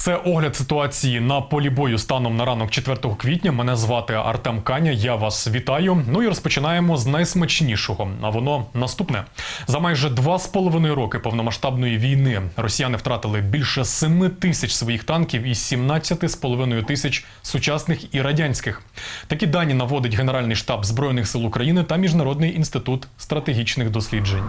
Це огляд ситуації на полі бою станом на ранок 4 квітня. Мене звати Артем Каня. Я вас вітаю. Ну і розпочинаємо з найсмачнішого. А воно наступне за майже два з половиною роки повномасштабної війни. Росіяни втратили більше 7 тисяч своїх танків і 17 з половиною тисяч сучасних і радянських. Такі дані наводить Генеральний штаб збройних сил України та Міжнародний інститут стратегічних досліджень.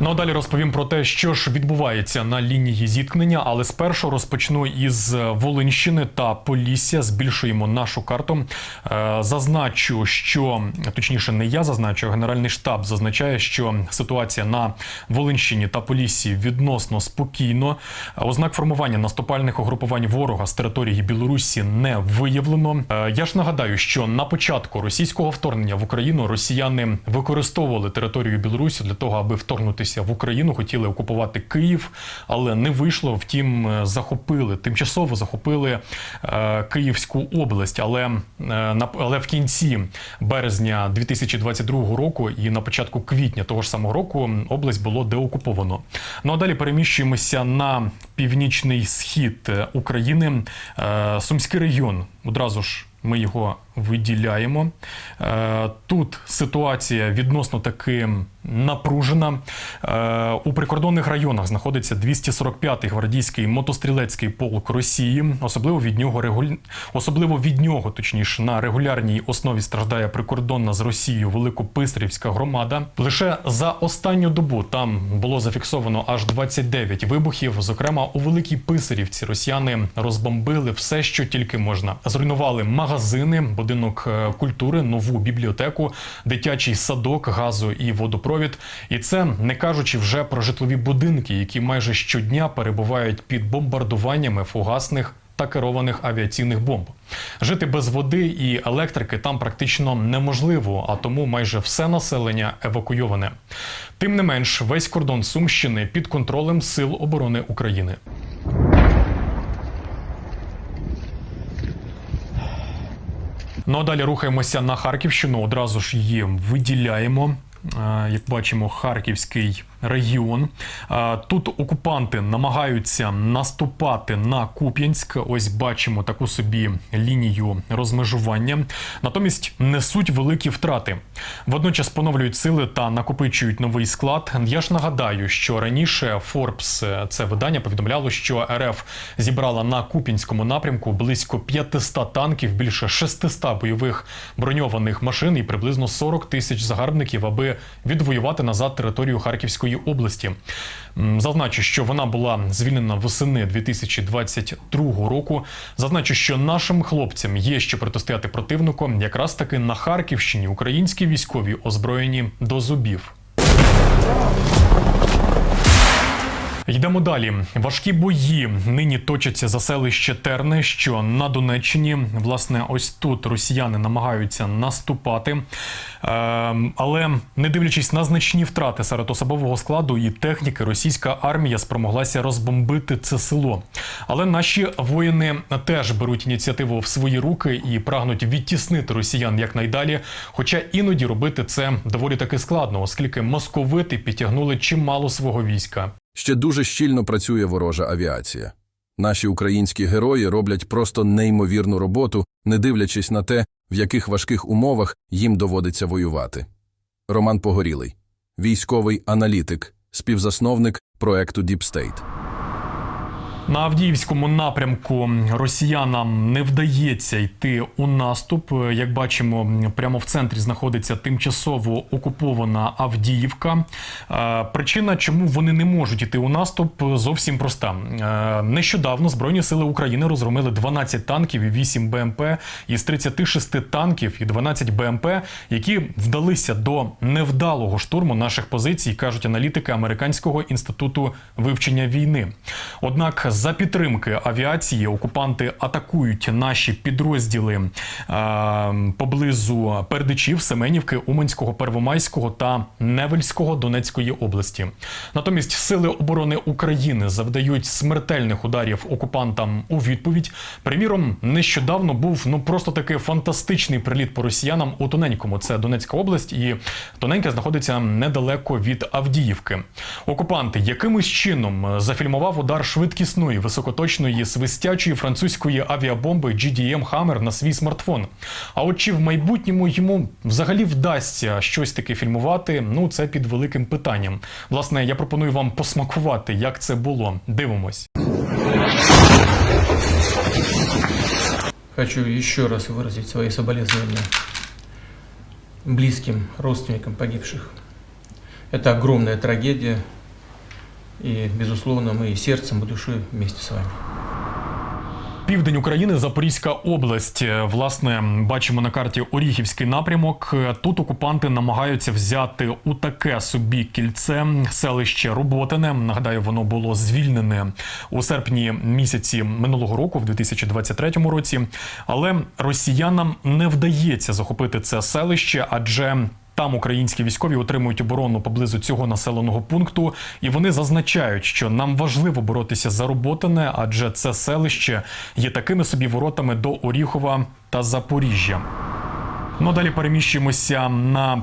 Ну а далі розповім про те, що ж відбувається на лінії зіткнення, але спершу розпочну із Волинщини та Полісся. Збільшуємо нашу карту. Е, Зазначу, що точніше, не я зазначу, а Генеральний штаб зазначає, що ситуація на Волинщині та Поліссі відносно спокійно. Ознак формування наступальних угрупувань ворога з території Білорусі не виявлено. Е, Я ж нагадаю, що на початку російського вторгнення в Україну росіяни використовували територію Білорусі для того, аби вторгнутися в Україну, хотіли окупувати Київ, але не вийшло. Втім, е, захопили тимчасово захопили е, Київську область. Але е, на але в кінці березня 2022 року і на початку квітня того ж самого року область було деокуповано. Ну а далі переміщуємося на північний схід України, е, Сумський регіон. Одразу ж ми його виділяємо. Е, Тут ситуація відносно таки напружена. Е, У прикордонних районах знаходиться 245-й гвардійський мотострілецький полк Росії. Особливо від нього регуль... особливо від нього, точніше, на регулярній основі страждає прикордонна з Росією Великописарівська громада. Лише за останню добу там було зафіксовано аж 29 вибухів. Зокрема, у Великій Писарівці росіяни розбомбили все, що тільки можна. Зруйнували магазини, будинок е, культури, нову бібліотеку, дитячий садок, газу і водопровід. І це не кажучи вже про житлові будинки, які майже щодня перебувають під бомбардуваннями фугасних та керованих авіаційних бомб. Жити без води і електрики там практично неможливо, а тому майже все населення евакуйоване. Тим не менш, весь кордон Сумщини під контролем Сил оборони України. Ну а далі рухаємося на Харківщину. Одразу ж її виділяємо. Е, Як бачимо, Харківський регіон. Тут окупанти намагаються наступати на Куп'янськ. Ось бачимо таку собі лінію розмежування. Натомість несуть великі втрати. Водночас поновлюють сили та накопичують новий склад. Я ж нагадаю, що раніше Forbes, е, це видання, повідомляло, що РФ зібрала на Куп'янському напрямку близько 500 танків, більше 600 бойових броньованих машин і приблизно 40 тисяч загарбників, аби відвоювати назад територію Харківської області. Зазначу, що вона була звільнена восени 2022 року. Зазначу, що нашим хлопцям є що протистояти противнику. Якраз таки на Харківщині українські військові озброєні до зубів. Йдемо далі. Важкі бої нині точаться за селище Терне, що на Донеччині. Власне, ось тут росіяни намагаються наступати. Ем, але не дивлячись на значні втрати серед особового складу і техніки, російська армія спромоглася розбомбити це село. Але наші воїни теж беруть ініціативу в свої руки і прагнуть відтіснити росіян якнайдалі. Хоча іноді робити це доволі таки складно, оскільки московити підтягнули чимало свого війська. Ще дуже щільно працює ворожа авіація. Наші українські герої роблять просто неймовірну роботу, не дивлячись на те, в яких важких умовах їм доводиться воювати. Роман Погорілий, військовий аналітик, співзасновник проекту Діпстейт. На Авдіївському напрямку росіянам не вдається йти у наступ. Як бачимо, прямо в центрі знаходиться тимчасово окупована Авдіївка. Е, Причина, чому вони не можуть йти у наступ, зовсім проста. Е, Нещодавно Збройні сили України розгромили 12 танків і 8 БМП із 36 танків і 12 БМП, які вдалися до невдалого штурму наших позицій, кажуть аналітики Американського інституту вивчення війни. Однак за підтримки авіації окупанти атакують наші підрозділи е, поблизу Пердичів, Семенівки, Уманського, Первомайського та Невельського Донецької області. Натомість сили оборони України завдають смертельних ударів окупантам у відповідь. Приміром, нещодавно був ну просто таки фантастичний приліт по росіянам у Тоненькому. Це Донецька область, і Тоненька знаходиться недалеко від Авдіївки. Окупанти якимось чином зафільмував удар швидкісної одної високоточної свистячої французької авіабомби GDM Hammer на свій смартфон. А от чи в майбутньому йому взагалі вдасться щось таке фільмувати? Ну це під великим питанням. Власне, я пропоную вам посмакувати, як це було. Дивимось. Хочу еще раз выразить свои соболезнования близким родственникам погибших. Это огромная трагедия, и, безусловно, мы и сердцем, и душой вместе с вами. Південь України, Запорізька область. Власне, бачимо на карті Оріхівський напрямок. Тут окупанти намагаються взяти у таке собі кільце селище Роботине. Нагадаю, воно було звільнене у серпні місяці минулого року, в 2023 році. Але росіянам не вдається захопити це селище, адже там українські військові отримують оборону поблизу цього населеного пункту, і вони зазначають, що нам важливо боротися за Роботине, адже це селище є такими собі воротами до Оріхова та Запоріжжя. Ну, далі переміщуємося на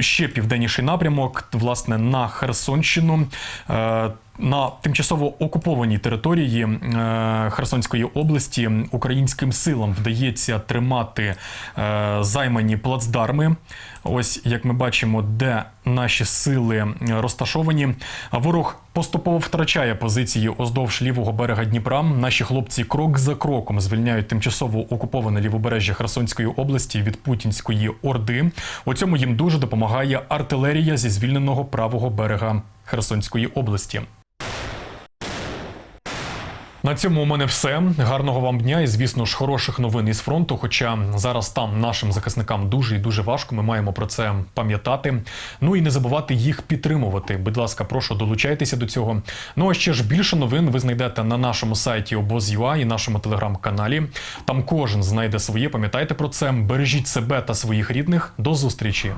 ще південніший напрямок, власне, на Херсонщину. На тимчасово окупованій території е, Херсонської області українським силам вдається тримати е, займані плацдарми. Ось як ми бачимо, де наші сили е, розташовані. Ворог поступово втрачає позиції оздовж лівого берега Дніпра. Наші хлопці крок за кроком звільняють тимчасово окуповане лівобережжя Херсонської області від путінської орди. У цьому їм дуже допомагає артилерія зі звільненого правого берега Херсонської області. На цьому у мене все. Гарного вам дня і, звісно ж, хороших новин із фронту. Хоча зараз там нашим захисникам дуже і дуже важко. Ми маємо про це пам'ятати. Ну і не забувати їх підтримувати. Будь ласка, прошу долучайтеся до цього. Ну а ще ж більше новин ви знайдете на нашому сайті обоз.ua і нашому телеграм-каналі. Там кожен знайде своє. Пам'ятайте про це. Бережіть себе та своїх рідних. До зустрічі.